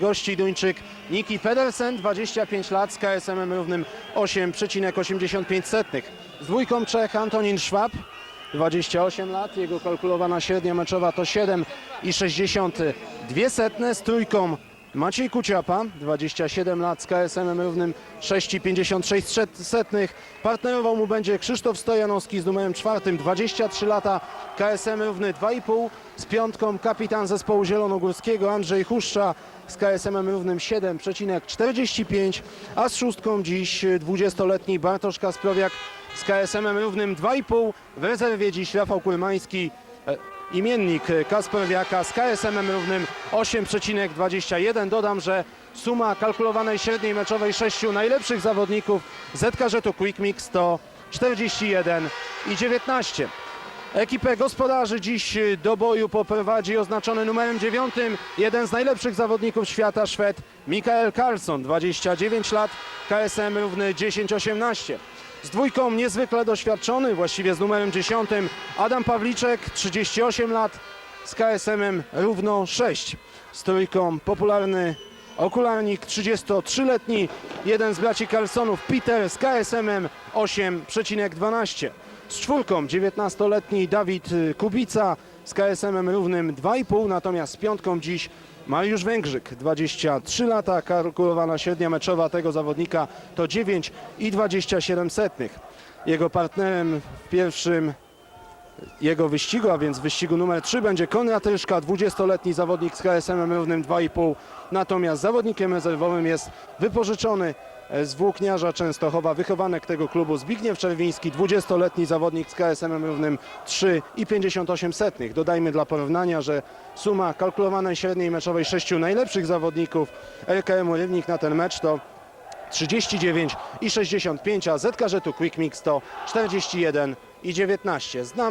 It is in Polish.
Gości Duńczyk Niki Pedersen, 25 lat z KSM równym 8,85. Z dwójką Czech Antonin Schwab, 28 lat. Jego kalkulowana średnia meczowa to 7,62. Z trójką Maciej Kuciapa, 27 lat z KSM równym 6,56. Partnerował mu będzie Krzysztof Stojanowski z numerem czwartym, 23 lata, KSM równy 2,5. Z piątką kapitan zespołu zielonogórskiego Andrzej Huszcza z KSM równym 7,45, a z szóstką dziś 20-letni Bartosz Kasprowiak z KSM równym 2,5. W rezerwie dziś Rafał Kulmański, e, imiennik Kasprowiaka z KSM równym 8,21. Dodam, że suma kalkulowanej średniej meczowej sześciu najlepszych zawodników ZKŻ-u Quick Mix to 41 i 19. Ekipę gospodarzy dziś do boju poprowadzi oznaczony numerem 9 jeden z najlepszych zawodników świata Szwed Mikael Karlsson, 29 lat, KSM równy 10-18. Z dwójką niezwykle doświadczony, właściwie z numerem 10 Adam Pawliczek, 38 lat, z KSM równo 6. Z trójką popularny okularnik 33-letni, jeden z braci Carlsonów Peter z KSM 8,12. Z czwórką 19-letni Dawid y, Kubica z KSM równym 2,5, natomiast z piątką dziś Mariusz Węgrzyk, 23 lata, kalkulowana średnia meczowa tego zawodnika to 9,27. Jego partnerem w pierwszym jego wyścigu, a więc wyścigu numer 3 będzie Konrad Ryszka, 20-letni zawodnik z KSM równym 2,5. Natomiast zawodnikiem rezerwowym jest wypożyczony z włókniarza Częstochowa, wychowanek tego klubu Zbigniew Czerwiński, 20-letni zawodnik z KSM równym 3,58. Dodajmy dla porównania, że suma kalkulowanej średniej meczowej sześciu najlepszych zawodników LKM-u Rybnik na ten mecz to 39 i 65, a ZKŻ-u Quick Mix to 41 i 19. Znam